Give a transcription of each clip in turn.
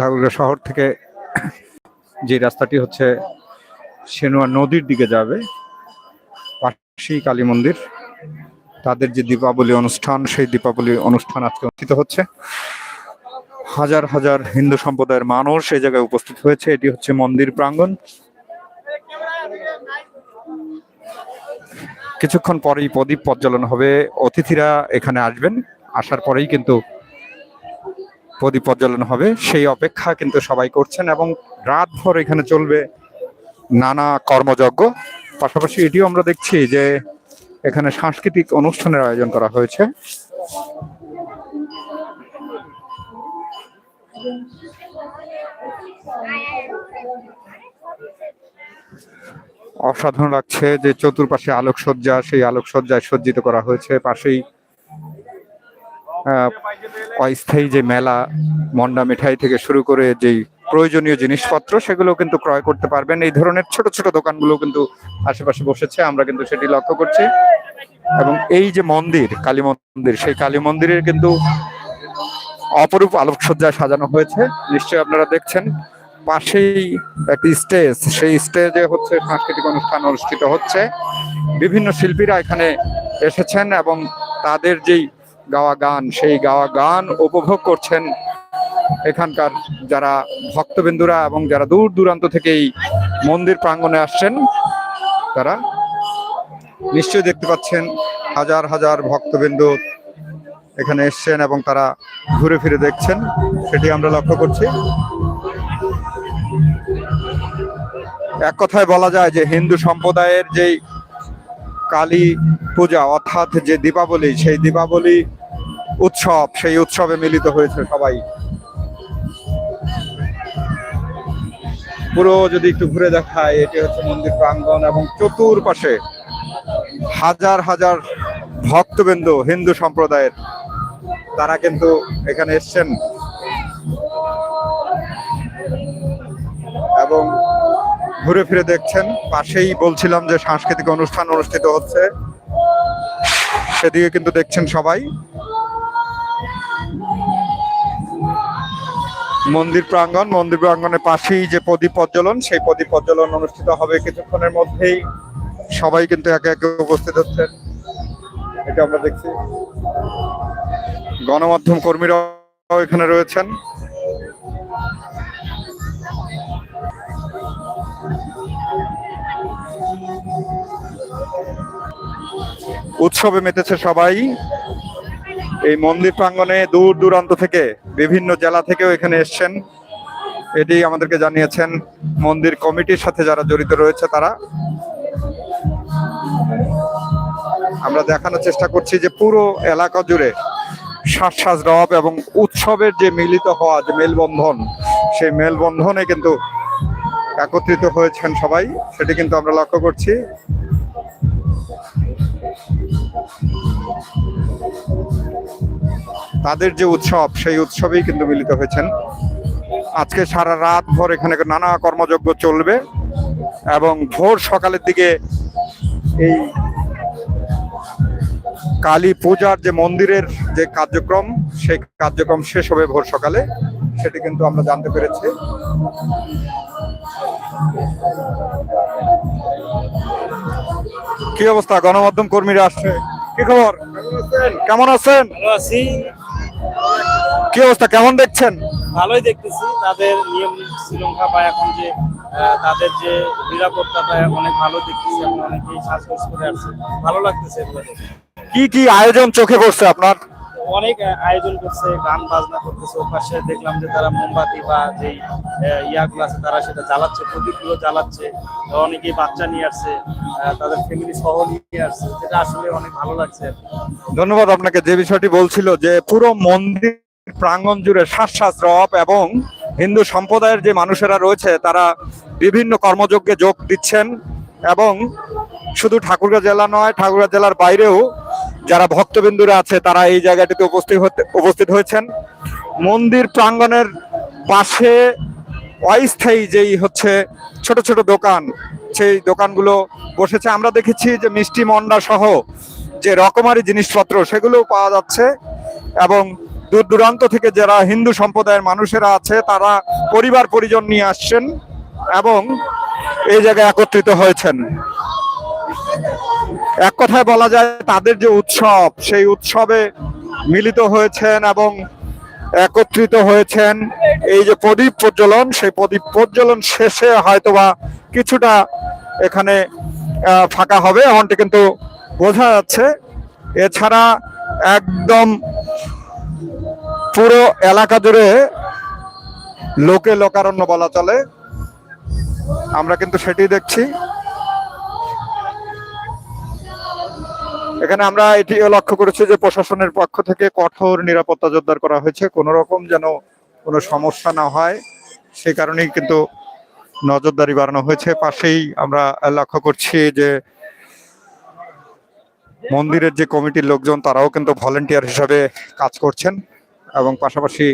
ঠাকুরগাঁও শহর থেকে যে রাস্তাটি হচ্ছে সেনুয়া নদীর দিকে যাবে, পাশেই কালী মন্দির। তাদের যে দীপাবলি অনুষ্ঠান, সেই দীপাবলি অনুষ্ঠান আজকে অনুষ্ঠিত হচ্ছে। হাজার হাজার হিন্দু সম্প্রদায়ের মানুষ এই জায়গায় উপস্থিত হয়েছে। এটি হচ্ছে মন্দির প্রাঙ্গণ। কিছুক্ষণ পরেই প্রদীপ প্রজ্বলন হবে। অতিথিরা এখানে আসবেন। আসার পরেই কিন্তু প্রদীপ প্রজ্বলন হবে। সেই অপেক্ষা কিন্তু সবাই করছেন এবং রাতভর এখানে চলবে নানা কর্মযজ্ঞ। পাশাপাশি এটিও আমরা দেখছি যে এখানে সাংস্কৃতিক অনুষ্ঠানের আয়োজন করা হয়েছে। অসাধারণ লাগছে যে চতুর্পাশে আলোকসজ্জা, সেই আলোকসজ্জায় সজ্জিত করা হয়েছে। পাশেই অস্থায়ী যে মেলা, মন্ডা মিঠাই থেকে শুরু করে যেই প্রয়োজনীয় জিনিসপত্র, সেগুলো কিন্তু ক্রয় করতে পারবেন। এই ধরনের ছোট ছোট দোকানগুলো কিন্তু আশেপাশে বসেছে, আমরা কিন্তু সেটি লক্ষ্য করছি। এবং এই যে মন্দির, কালী মন্দির, সেই কালী মন্দিরের কিন্তু অপরূপ আলোকসজ্জায় সাজানো হয়েছে। নিশ্চয়ই আপনারা দেখছেন, পাশেই একটি স্টেজ, সেই স্টেজে হচ্ছে সাংস্কৃতিক অনুষ্ঠান অনুষ্ঠিত হচ্ছে। বিভিন্ন শিল্পীরা এখানে এসেছেন এবং তাদের যেই গাওয়া গান, সেই গাওয়া গান উপভোগ করছেন এখানকার যারা ভক্তবিন্দুরা এবং যারা দূর দূরান্ত থেকে এই মন্দির প্রাঙ্গণে আসছেন, তারা নিশ্চয়ই দেখতে পাচ্ছেন হাজার হাজার ভক্তবিন্দু এখানে এসছেন এবং তারা ঘুরে ফিরে দেখছেন, সেটি আমরা লক্ষ্য করছি। এক কথায় বলা যায় যে হিন্দু সম্প্রদায়ের যেই কালী পূজা অর্থাৎ যে দীপাবলি, সেই দীপাবলি উৎসব, সেই উৎসবে মিলিত হয়েছে সবাই। পুরো যদি একটু ঘুরে দেখায়, এটি হচ্ছে মন্দির প্রাঙ্গণ এবং চতুর্পাশে হাজার হাজার ভক্তবৃন্দ, হিন্দু সম্প্রদায়ের, তারা কিন্তু এখানে এসছেন। এবং ঘুরে ফিরে দেখছেন, পাশেই বলছিলাম যে সাংস্কৃতিক অনুষ্ঠান অনুষ্ঠিত হচ্ছে, সেদিকে কিন্তু দেখছেন সবাই। মন্দির প্রাঙ্গণ, মন্দির প্রাঙ্গণের পাশেই যে প্রদীপ প্রজ্বলন, সেই প্রদীপ প্রজ্বলন অনুষ্ঠিত হবে কিছুক্ষণের মধ্যেই। সবাই কিন্তু একে একে উপস্থিত হচ্ছেন এটা আমরা দেখছি। গণমাধ্যম কর্মীরাও এখানে রয়েছেন। উৎসবে মেতেছে সবাই। এই মন্দির প্রাঙ্গণে দূর দূরান্ত থেকে বিভিন্ন জেলা থেকেও এখানে এসছেন। এটি আমাদেরকে জানিয়েছেন মন্দির কমিটির সাথে যারা জড়িত রয়েছে তারা। আমরা দেখানোর চেষ্টা করছি যে পুরো এলাকা জুড়ে শ্বাস রব এবং উৎসবের যে মিলিত হওয়া যে মেলবন্ধন, সেই মেলবন্ধনে কিন্তু একত্রিত হয়েছেন সবাই। সেটি কিন্তু আমরা লক্ষ্য করছি। তাদের যে উৎসব সেই উৎসবেই কিন্তু মিলিত হয়েছেন। আজকে সারা রাত ভর এখানে নানা কর্মযজ্ঞ চলবে এবং ভোর সকালের দিকে এই কালী পূজার যে মন্দিরের যে কার্যক্রম সেই কার্যক্রম শেষ হবে ভোর সকালে। সেটি কিন্তু আমরা জানতে পেরেছি। কি অবস্থা? গণমাধ্যম কর্মীরা আসছে। কি খবর? কেমন আছেন? আছি। কি অবস্থা? কেমন দেখছেন? ভালোই দেখতেছি। তাদের নিয়ম শ্রীলঙ্কা বা এখন যে আহ, তাদের যে নিরাপত্তাটা অনেক ভালো দেখতেছি। এবং অনেকেই সাজগোজ করে আসছে। ভালো লাগতেছে এগুলো কি কি আয়োজন চোখে পড়ছে আপনার? অনেক আয়োজন করছে, গান বাজনা করতেছে পাশে দেখলাম যে তারা মোমবাতি বা যেই ইয়াগুলো আছে, তারা সেটা জ্বালাচ্ছে, প্রদীপগুলো জ্বালাচ্ছে, অনেকেই বাচ্চা নিয়ে আসছে তাদের ফ্যামিলি সহ নিয়ে আসছে, যেটা আসলে অনেক ভালো লাগছে। ধন্যবাদ আপনাকে, যে বিষয়টি বলছিল যে পুরো মন্দির প্রাঙ্গণ জুড়ে শ্বাস রব এবং হিন্দু সম্প্রদায়ের যে মানুষেরা রয়েছে, তারা বিভিন্ন কর্মযজ্ঞে যোগ দিচ্ছেন এবং শুধু ঠাকুরগাঁ জেলা নয়, ঠাকুরগাঁ জেলার বাইরেও যারা ভক্তবিন্দুরা আছে, তারা এই জায়গাটিতে উপস্থিত হতে উপস্থিত হয়েছেন। মন্দির প্রাঙ্গণের পাশে অস্থায়ী যেই হচ্ছে ছোট ছোট দোকান, সেই দোকানগুলো বসেছে। আমরা দেখেছি যে মিষ্টি মন্ডা সহ যে রকমারি জিনিসপত্র, সেগুলোও পাওয়া যাচ্ছে এবং দূর দূরান্ত থেকে যারা হিন্দু সম্প্রদায়ের মানুষেরা আছে, তারা পরিবার পরিজন নিয়ে আসছেন এবং এই জায়গায় একত্রিত হয়েছেন। এক কথায় বলা যায় তাদের যে উৎসব, সেই উৎসবে মিলিত হয়েছেন এবং একত্রিত হয়েছেন। এই যে প্রদীপ প্রজ্বলন, সেই প্রদীপ প্রজ্বলন শেষে হয়তোবা কিছুটা এখানে ফাঁকা হবে, এমনটি কিন্তু বোঝা যাচ্ছে। এছাড়া একদম পুরো এলাকা জুড়ে লোকে লোকারণ্য বলা চলে। আমরা কিন্তু সেটি দেখছি। এখানে আমরা এটি লক্ষ্য করেছি যে প্রশাসনের পক্ষ থেকে কঠোর নিরাপত্তা জোরদার করা হয়েছে। কোনো রকম যেন কোনো সমস্যা না হয়, সেই কারণেই কিন্তু নজরদারি বাড়ানো হয়েছে। পাশেই আমরা লক্ষ্য করছি যে মন্দিরের যে কমিটির লোকজন, তারাও কিন্তু ভলেন্টিয়ার হিসাবে কাজ করছেন। এবং পাশাপাশি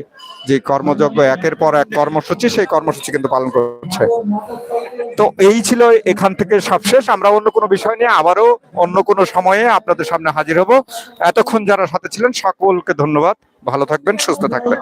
যে কর্মযজ্ঞ একের পর এক কর্মসূচি, সেই কর্মসূচি কিন্তু পালন করছে। তো এই ছিল এখান থেকে সবশেষ। আমরা অন্য কোনো বিষয় নিয়ে আবারও অন্য কোনো সময়ে আপনাদের সামনে হাজির হব। এতক্ষণ যারা সাথে ছিলেন, সকলকে ধন্যবাদ। ভালো থাকবেন, সুস্থ থাকবেন।